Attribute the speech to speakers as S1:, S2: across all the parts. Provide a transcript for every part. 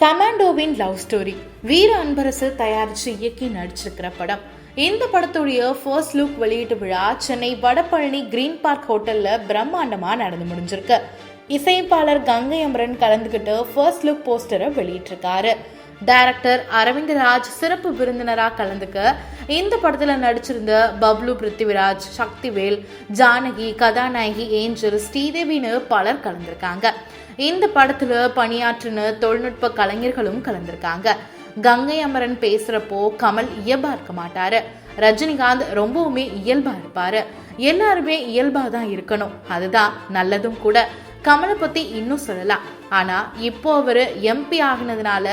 S1: கமாண்டோவின் love story. வீர அன்பரசு தயாரிச்சு இயக்கி நடிச்சிருக்கிற படம். இந்த படத்துடைய ஃபர்ஸ்ட் லுக் வெளியீட்டு விழா சென்னை வடபழனி கிரீன் பார்க் ஹோட்டல்ல பிரம்மாண்டமா நடந்து முடிஞ்சிருக்கு. இசையமைப்பாளர் கங்கை அமரன் கலந்துக்கிட்டு ஃபர்ஸ்ட் லுக் போஸ்டரை வெளியிட்டிருக்காரு. டைரக்டர் அரவிந்தராஜ் சிறப்பு விருந்தினராக கலந்துக்க இந்த படத்தில் நடிச்சிருந்த பப்ளு பிருத்திவிராஜ் சக்திவேல் ஜானகி கதாநாயகி ஏஞ்சல் ஸ்ரீதேவின்னு பலர் கலந்திருக்காங்க. இந்த படத்துல பணியாற்றின தொழில்நுட்ப கலைஞர்களும் கலந்திருக்காங்க. கங்கை அமரன் பேசுறப்போ கமல் இயல்பா இருக்க மாட்டாரு. ரஜினிகாந்த் ரொம்பவுமே இயல்பா இருப்பாரு. எல்லாருமே இயல்பா தான் இருக்கணும். அதுதான் நல்லதும் கூட. கமலை பத்தி இன்னும் சொல்லலாம். ஆனால் இப்போ அவர் எம்பி ஆகினதுனால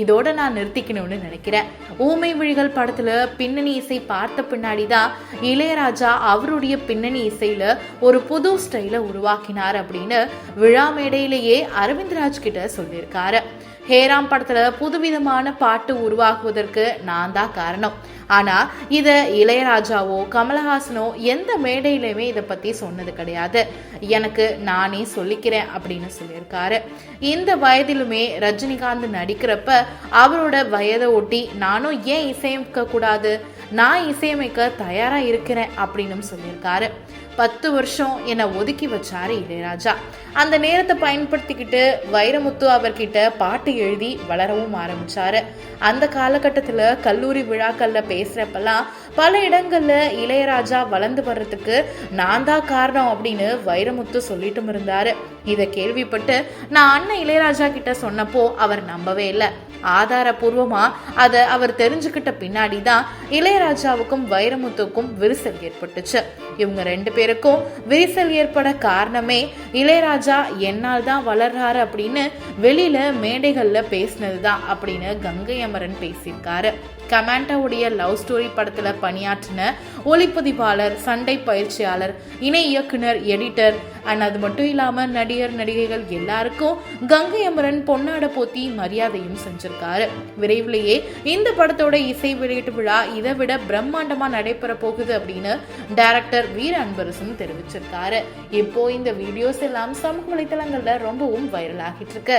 S1: இதோட நான் நிறுத்திக்கணும்னு நினைக்கிறேன். ஊமை விழிகள் படத்தில் பின்னணி இசை பார்த்த பின்னாடி தான் இளையராஜா அவருடைய பின்னணி இசையில் ஒரு புது ஸ்டைலை உருவாக்கினார் அப்படின்னு விழா மேடையிலேயே அரவிந்த்ராஜ் கிட்ட சொல்லியிருக்காரு. ஹேராம் படத்துல புதுவிதமான பாட்டு உருவாகுவதற்கு நான் தான் காரணம். ஆனா இத இளையராஜாவோ கமலஹாசனோ எந்த மேடையிலுமே இதை பத்தி சொன்னது கிடையாது. எனக்கு நானே சொல்லிக்கிறேன் அப்படின்னு சொல்லியிருக்காரு. இந்த வயதிலுமே ரஜினிகாந்த் நடிக்கிறப்ப அவரோட வயதை ஒட்டி நானும் ஏன் இசையமைக்க கூடாது நான் இசையமைக்க தயாராக இருக்கிறேன் அப்படின்னு சொல்லியிருக்காரு. பத்து வருஷம் என்னை ஒதுக்கி வச்சார் இளையராஜா. அந்த நேரத்தை பயன்படுத்திக்கிட்டு வைரமுத்து அவர்கிட்ட பாட்டு எழுதி வளரவும் ஆரம்பிச்சாரு. அந்த காலகட்டத்தில் கல்லூரி விழாக்களில் பேசுகிறப்பெல்லாம் பல இடங்களில் இளையராஜா வளர்ந்து வர்றதுக்கு நான் தான் காரணம் அப்படின்னு வைரமுத்து சொல்லிட்டும் இருந்தாரு. இதை கேள்விப்பட்டு நான் அண்ணன் இளையராஜா கிட்ட சொன்னப்போ அவர் நம்பவே இல்லை. ஆதாரபூர்வமாக அதை அவர் தெரிஞ்சுக்கிட்ட பின்னாடி தான் இளையராஜாவுக்கும் வைரமுத்துக்கும் விரிசல் ஏற்பட்டுச்சு. இவங்க ரெண்டு பேருக்கும் விரிசல் ஏற்பட காரணமே இளையராஜா என்னால் தான் வளர்றாரு அப்படின்னு வெளியில மேடைகள்ல பேசினது தான் அப்படின்னு கங்கை அமரன் பேசியிருக்காரு. கமாண்டாவுடைய லவ் ஸ்டோரி படத்துல பணியாற்றின ஒளிப்பதிவாளர் சண்டை பயிற்சியாளர் இணை இயக்குனர் எடிட்டர் அண்ட் அது மட்டும் இல்லாம நடிகர் நடிகைகள் எல்லாருக்கும் கங்கை அமரன் பொன்னாட போத்தி மரியாதையும் செஞ்சிருக்காரு. விரைவிலேயே இந்த படத்தோட இசை வெளியீட்டு விழா இதை விட பிரம்மாண்டமா நடைபெற போகுது அப்படின்னு டைரக்டர் வீர அன்பரசும் தெரிவிச்சிருக்காரு. இப்போ இந்த வீடியோஸ் எல்லாம் சமூக வலைத்தளங்கள்ல ரொம்பவும் வைரல் ஆகிட்டு இருக்கு.